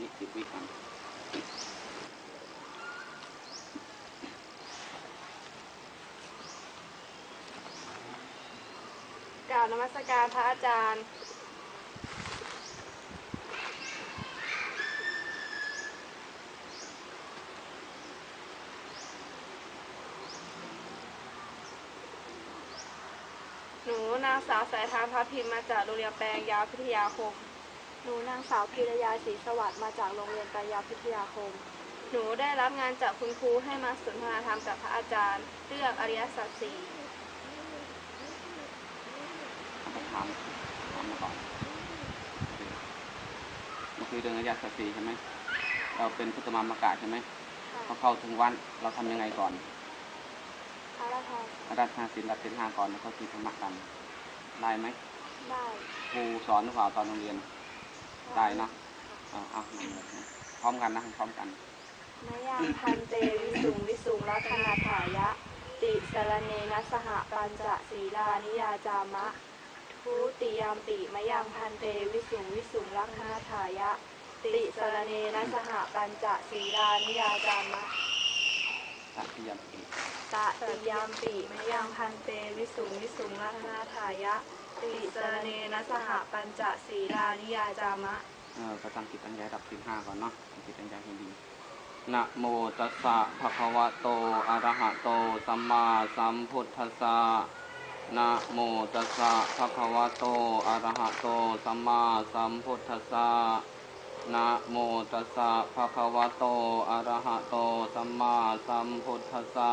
วิสิบวิก่อนกล่าวนมัสการพระอาจารย์ หนูนางสาวสายทานพระพิมพ์มาจากโรงเรียนแปลงยาวพิทยาคม หนูนางสาวพิรยาศรีสวัสดิ์มาจากโรงเรียนปรายาพิทยาคม หนูได้รับงานจากคุณครูให้มาสนทนาธรรมกับพระอาจารย์ เรื่องอริยสัจสี่มันคือเรื่องอริยสัจสี่ใช่ไหมเราเป็นพุทธมามกะใช่ไหมพอเข้าถึงวันเราทำยังไงก่อนอาราธาอาราธนาศีลรับศีลห้าก่อนแล้วก็คือธรรมะกันได้ไหมได้ครูสอนหรือเปล่าตอนโรงเรียน ได้เนาะเอาเอามาเลยนะพร้อมกันนะพร้อมกันมยังพันเตวิสุงวิสุงรัตนาถายะ ติสรเนนะสหปัญจศีลานิยาจามะ ทุติยามปิมยังพันเตวิสุงวิสุงรัตนาถายะ ติสรเนนะสหปัญจศีลานิยาจามะสัตยามปิตติยามปิมยังพันเตวิสุงวิสุงรัตนาถายะ ติสเนนะสหปัญจศีลานิยาจามะเออก็ตั้งจิตตั้งใจรับศีลห้าก่อนเนาะตั้งจิตตั้งใจให้ดีนะโมตัสสะภะคะวะโตอะระหะโตสัมมาสัมพุทธัสสะนะโมตัสสะภะคะวะโตอะระหะโตสัมมาสัมพุทธัสสะนะโมตัสสะภะคะวะโตอะระหะโตสัมมาสัมพุทธัสสะ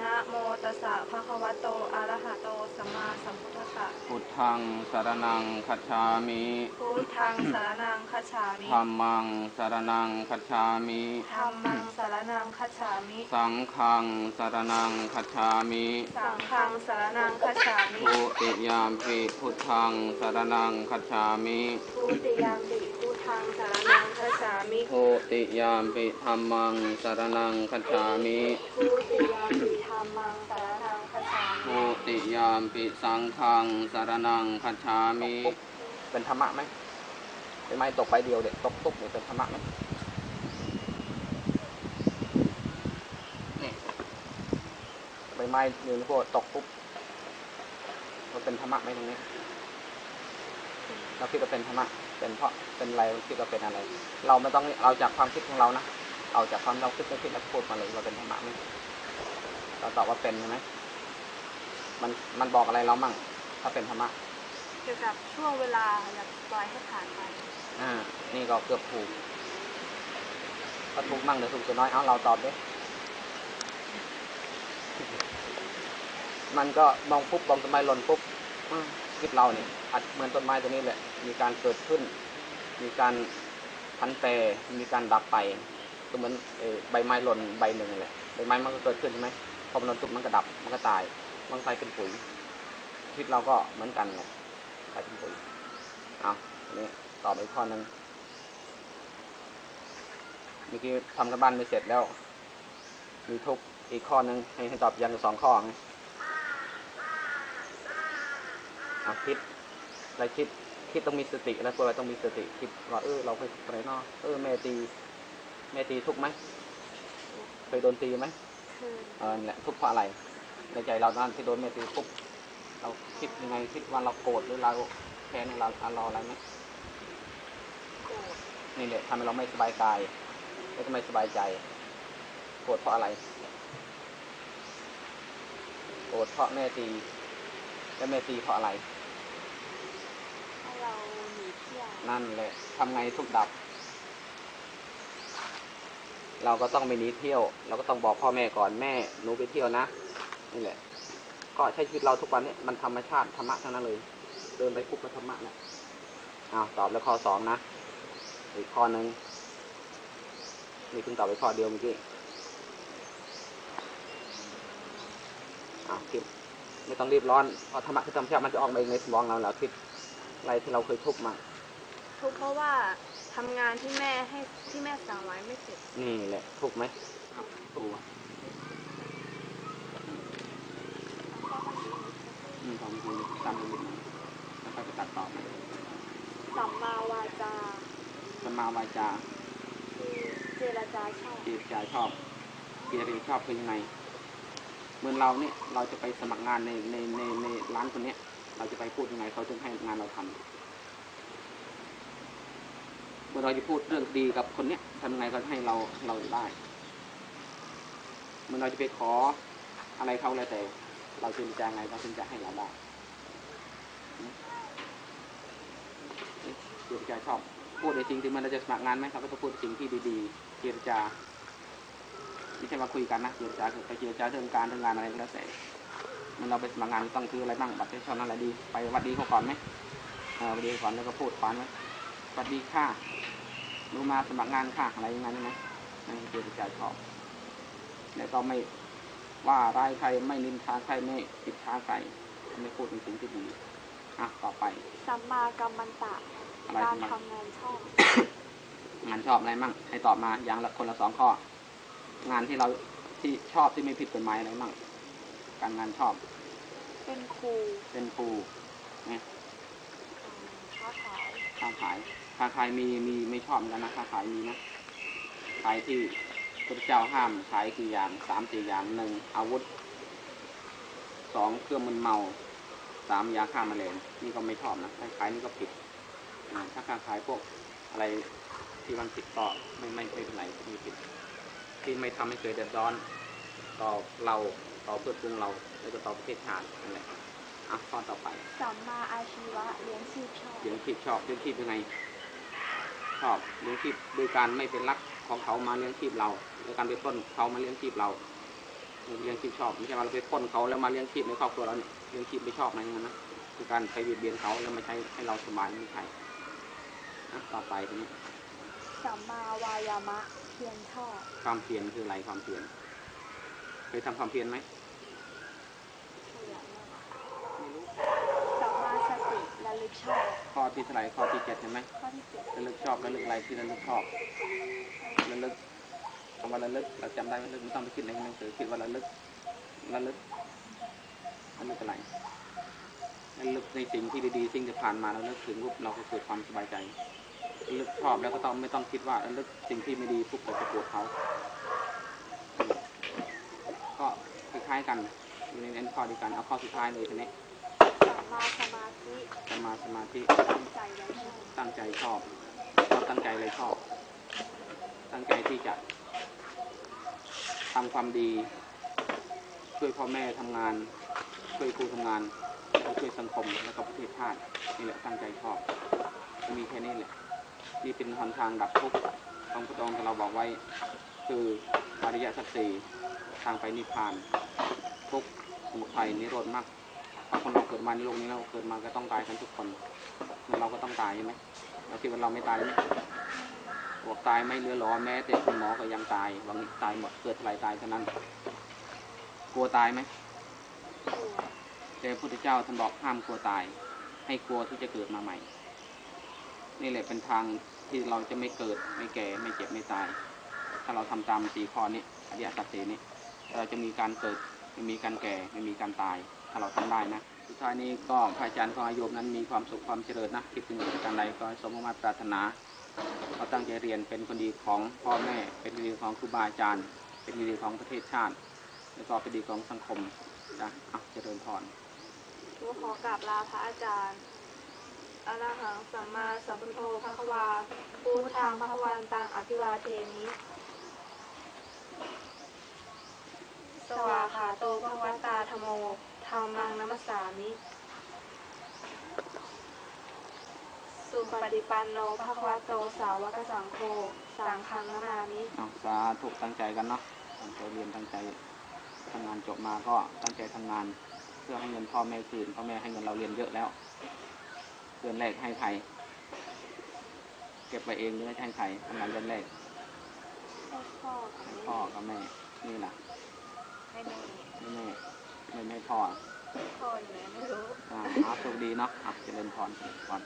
นะโมตัสสะภะคะวะโต อะระหะโต สัมมาสัมพุทธัสสะ พุทธังสารนังคัจฉามิพุทธังสารนังคัจฉามิธัมมังสารนังคัจฉามิธัมมังสารนังคัจฉามิ สังฆังสารนังคัจฉามิ สังฆังสารนังคัจฉามิทุติยามปิพุทธังสารนังคัจฉามิทุติยามปิพุทธังสารนังคัจฉามิทุติยามปิธัมมังสารนังคัจฉามิทุติยามปิธั มมังสารนังคัจฉามิทุติยามปิสังฆังสารนังคัจฉามิเป็นธรรมะไหมเป็นไม้ตกใบเดียวเด็กตกตุ๊บเนี่ยเป็นธรรมะไหมนี่ใบไม้ยืนพวกตกปุ๊บมันเป็นธรรมะไหมตรงนี้เราคิดว่าเป็นธรรมะเป็นเพราะเป็นอะไรเราคิดว่าเป็นอะไร เราไม่ต้องเอาจากความคิดของเรานะเอาจากความเราคิดไม่คิดแล้วพูดมาเลยว่าเป็นธรรมะไหม เราตอบว่าเป็นใช่ไหมมันมันบอกอะไรเรามั่งถ้าเป็นธรรมะเกี่ยวกับช่วงเวลาอย่าปล่อยให้ผ่านไปอ่านี่ก็เกือบถูกก็ถูกมั่งหรือถูกตัวน้อยเอาเราตอบดิมันก็มองปุ๊บมองต้นไม้หล่นปุ๊บอ้าวคิดเราเนี่ยอาจเหมือนต้นไม้ตัวนี้แหละ มีการเกิดขึ้น มีการพันแปรมีการดับไป ก็เหมือนเอ่อใบไม้หล่นใบหนึ่งแหละใบไม้มันก็เกิดขึ้นใช่ไหมพ อมันหล่นปุ๊บมันก็ดับ มันก็ตายมันกลายเป็นปุ๋ยชีวิตเราก็เหมือนกันแหละกลายเป็นปุ๋ยเอาอันนี้ตอบอีกข้อหนึ่งเมื่อกี้ทำกันบ้านไม่เสร็จแล้ว มีทุกอีกข้อหนึ่งให้ให้ตอบยังละสองข้อไงเอาคิดอะไรคิดคิดต้องมีสติแล้วพวกเราต้องมีสติคิดว่าเออเราเคยอะไรเนาะเออแม่ตีแม่ตีทุกไหมเคยโดนตีไหม คือเออนั่นแหละทุกข์เพราะอะไร ในใจเรานั่นที่โดนแม่ตีปุ๊บเราคิดยังไงคิดว่าเราโกรธหรือเราแค้นหรือเราเราอะไรไหมโกรธนี่แหละทำให้เราไม่สบายกายแล้วก็ไม่สบายใจ โกรธเพราะอะไร โกรธเพราะแม่ตี แล้วแม่ตีเพราะอะไรให้เราหนีเที่ยวนั่นแหละทำไงทุกข์ดับ เราก็ต้องไปหนีเที่ยว เราก็ต้องบอกพ่อแม่ก่อนแม่หนูไปเที่ยวนะนี่แหละ ก็ใช้ชีวิตเราทุกวันนี้มันธรรมชาติธรรมะทั้งนั้นเลย เดินไปปุ๊บก็ธรรมะแหละอ้าวตอบแล้วข้อสองนะอีกข้อหนึ่งนี่เพิ่งตอบไปข้อเดียวเมื่อกี้อ้าวคิดไม่ต้องรีบร้อนเพราะธรรมะคือธรรมชาติมันจะออกมาเองในสมองเราแล้วคิดอะไรที่เราเคยทุกข์มาทุกข์เพราะว่า ทำงานที่แม่ให้ที่แม่สั่งไว้ไม่เสร็จ นี่แหละถูกไหมถูกอืมของคุณตามคุณแล้วก็จะตัดต่อไปสัมมาวาจาสมาวาจาเจรจาชอบเจรจาชอบเจรจาชอบเป็นยังไงเหมือนเราเนี่ยเราจะไปสมัครงานในในในในร้านคนเนี้ย เราจะไปพูดยังไงเขาจึงให้งานเราทำ มื่อเราจะพูดเรื่องดีกับคนเนี้ยทำยังไงก็ให้เราเราได้เมื่อเราจะไปขออะไรเขาแล้วแต่ เราเจรจาไงเขาถึงจะให้เราได้เจรจาชอบพูดในสิ่งที่มันเราจะสมัครงานไหมเขาก็จะพูดสิ่งที่ดีๆเจรจาไม่ใช่มาคุยกันนะเจรจาคือไปเจรจาเรื่องการเรื่องงานอะไรก็แล้วแต่มันเราไปสมัครงานต้องคืออะไรบ้างบัตรประชาชนอะไรดี ไปวัดดีเขาก่อนไหมออหวัดดีก่อนแล้วก็พูดฟันไว้หวัดดีค่ะ รู้มาสมัครงานค่ะอะไรอย่างนั้นใช่ไหมนั่นคือเจรจาชอบแล้วก็ไม่ว่าร้ายใครไม่นินทาใครไม่ติดช้าใครไม่พูดในสิ่งที่ดีอะต่อไป สัมมากัมมันตะอะไรการสัมมาทำงานชอบ งานชอบอะไรมั่งให้ตอบมาอย่างละคนละสองข้อ งานที่เราที่ชอบที่ไม่ผิดกฎหมายอะไรมั่งการงานชอบ เป็นครูเป็นครูเนี่ยอืมค้าขายค้าขาย ค้าขายมีมีไม่ชอบเหมือนกันนะค้าขายมีนะขายที่พระเจ้าห้ามขายกี่อย่างสามสี่อย่างหนึ่งอาวุธสองเครื่องมึนเมาสามยาฆ่าแมลงนี่ก็ไม่ชอบนะค้าขายนี่ก็ผิดอ่าถ้าค้าขายพวกอะไรที่มันผิดก็ไม่ไม่ไม่เป็นไรไม่ผิด ที่ไม่ทำให้เกิดเดือดร้อนต่อเราต่อเพื่อนปรุงเราแล้วก็ต่อประเทศชาตินั่นแหละอะข้อต่อไปสัมมาอาชีวะเลี้ยงชีพชอบเลี้ยงชีพชอบเลี้ยงชีพยังไงช อบเลี้ยงชีพโดยการไม่เป็นรักของเขามาเลี้ยงชีพเราโดยการไปปล้นเขามาเลี้ยงชีพเราเลี้ยงชีพชอบไม่ใช่ว่าเราไปปล้นเขาแล้วมาเลี้ยงชีพในครอบครัวเราเนี่ยเลี้ยงชีพไม่ชอบนะอย่างนั้นนะคือการไปเบียดเบียนเขาแล้วมาใช้ให้เราสบายไม่ใช่อะต่อไปทีนี้สัมมาวายามะเพียรชอบความเพียรคืออะไรความเพียรเคยทำความเพียรไหมขยันมากไม่รู้สัมมาสติระลึกชอบ ข้อที่เท่าไหร่ข้อที่เจ็ดเห็นไหมข้อที่เจ็ดระลึกชอบระลึกอะไรที่ระลึกชอบระลึกคำว่าระลึกเราจำได้ระลึกไม่ต้องไปคิดในหนังสือคิดว่าระลึกระลึกระลึกอะไรระลึกในสิ่งที่ดีๆสิ่งที่ผ่านมาเราเลิกถึงปุ๊บเราก็เกิดความสบายใจระลึกชอบแล้วก็ต้องไม่ต้องคิดว่าระลึกสิ่งที่ไม่ดีปุ๊บเราจะโกรธเขาก็คล้ายๆกันอยู่ในเน้นข้อเดียวกันเอาข้อสุดท้ายเลยทีนี้สั มาสมาธิสมาสมาธิตั้งใจไว้ชอบตั้งใจชอบชอบตั้งใจเลยชอบ ตั้งใจที่จะทำความดี ช่วยพ่อแม่ทำงาน ช่วยครูทำงานแล้วช่วยสังคมแล้วก็ประเทศชาตินี่แหละตั้งใจชอบมีแค่นี้แหละนี่เป็นหนทางดับทุกข์องพระองค์ที่เราบอกไว้ คืออริยสัจสี่ทางไปนิพพาน ทุกข์สมุทัยนิโรธมรรค เพราคนเราเกิดมาในโลกนี้เราเกิดมาก็ต้องตายกันทุกคนเราก็ต้องตายใช่ไหมเราคิดว่าเราไม่ตายไหมบอกตายไม่เลือรอแม้ แต่คุณหมอก็ยังตายบางทีตายหมดเกิดอะไรตายเท่านั้น กลัวตายไหมแต่พระพุทธเจ้าท่านบอกห้ามกลัวตาย ให้กลัวที่จะเกิดมาใหม่ นี่แหละเป็นทางที่เราจะไม่เกิดไม่แก่ไม่เจ็บไม่ตาย ถ้าเราทำตามสี่ข้อนี้อริยสัจสีนี้เราจะมีการเกิดไม่มีการแก่ไม่มีการตาย ถ้าเราทำได้นะ สุดท้ายนี้ก็พระอาจารย์ของอาโยมนั้นมีความสุขความเจริญนะคิดถึงกิจการใดก็สมมติปรารถนาเขาตั้งใจเรียนเป็นคนดีของพ่อแม่ เป็นคนดีของครูบาอาจารย์ เป็นคนดีของประเทศชาติ แล้วก็เป็นดีของสังคมนะอะเจริญพรหนูขอกราบลาพระอาจารย์อรหังสัมมาสัมพุทโธพระควาพูทางพระวันตังอภิวาเทมิ สวาขาโตพระวัตตาธโม ธรรมังนัมสสามิ สุปฏิปันโนภควโตสาวกสังโฆ สังฆังนามามิเอาสาธุตั้งใจกันเนาะตั้งใจเรียนตั้งใจทำงานจบมาก็ตั้งใจทำงาน เพื่อให้เงินพ่อแม่คืนพ่อแม่ให้เงินเราเรียนเยอะแล้วเดือนแรกให้ใครเก็บไปเองหรือให้ใครทำงานเดือนแรกให้พ่อกับให้แม่พ่อกับแม่นี่แหละให้แม่ให้แม่ ไม่ไม่ให้พ่อพ่ออยู่ไหนไม่รู้อ่าเอาโชคดีเนาะอะเจริญพรก่อน